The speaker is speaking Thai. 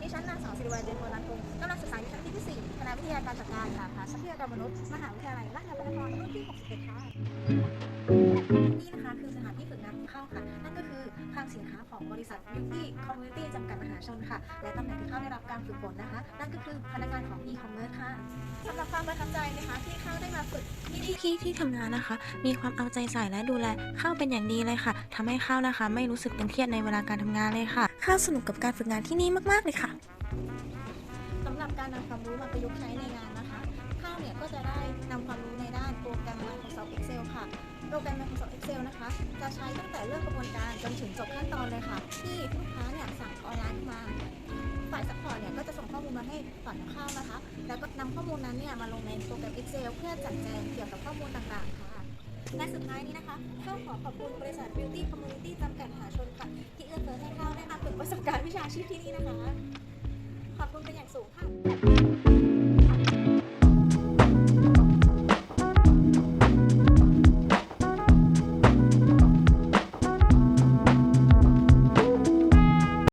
ดิฉันนางสาวสิริวัลเจนโพลันพงศ์กำลังศึกษาอยู่ชั้นปีที่ 4 คณะวิทยาการจัดการสาขาทรัพยากรมนุษย์ มหาวิทยาลัยราชภัฏนครรุ่นที่ 61 ค่ะ นี่นะคะคือสถานที่ฝึกงานของเข้าค่ะ นั่นก็คือคลังสินค้าของบริษัท Beauty Community จำกัดมหาชนค่ะ และตำแหน่งที่เข้าได้รับการฝึกฝนนะคะ นั่นก็คือพนักงานของ e-commerce ค่ะสำหรับความประทับใจนะคะที่ ฝึกที่นี่พี่ที่ทำงานนะคะ มีความเอาใจใส่และดูแลข้าวเป็นอย่างดีเลยค่ะทำให้ข้าวนะคะ ไม่รู้สึกตึงเครียดในเวลาการทำงานเลยค่ะข้าวสนุกกับการฝึกงานที่นี่มากๆเลยค่ะสำหรับการนำความรู้มาประยุกต์ใช้ในงานนะคะข้าวเนี่ยก็จะได้นำความรู้ในด้านโปรแกรม Microsoft Excel ค่ะโปรแกรม Microsoft Excel นะคะ จะใช้ตั้งแต่เริ่มกระบวนการจนถึงจบขั้นตอนเลยค่ะ ที่ลูกค้าเนี่ยสั่งออนไลน์มา ฝ่ายซัพพอร์ตเนี่ยก็จะส่งข้อมูลมาให้ฝ่ายของข้าวนะคะ แล้วก็นำข้อมูลนั้นเนี่ยมาลงในโปรแกรม Excel เพื่อจัดแจงเกี่ยวกับข้อมูลต่างๆค่ะและสุดท้ายนี้นะคะข้าขอขอบคุณบริษัท Beauty Community จำกัดมหาชนค่ะ ที่เอื้อเฟื้อให้ข้าวได้มาฝึกประสบการณ์วิชาชีพที่นี่นะคะ ขอบคุณเป็นอย่างสูงค่ะ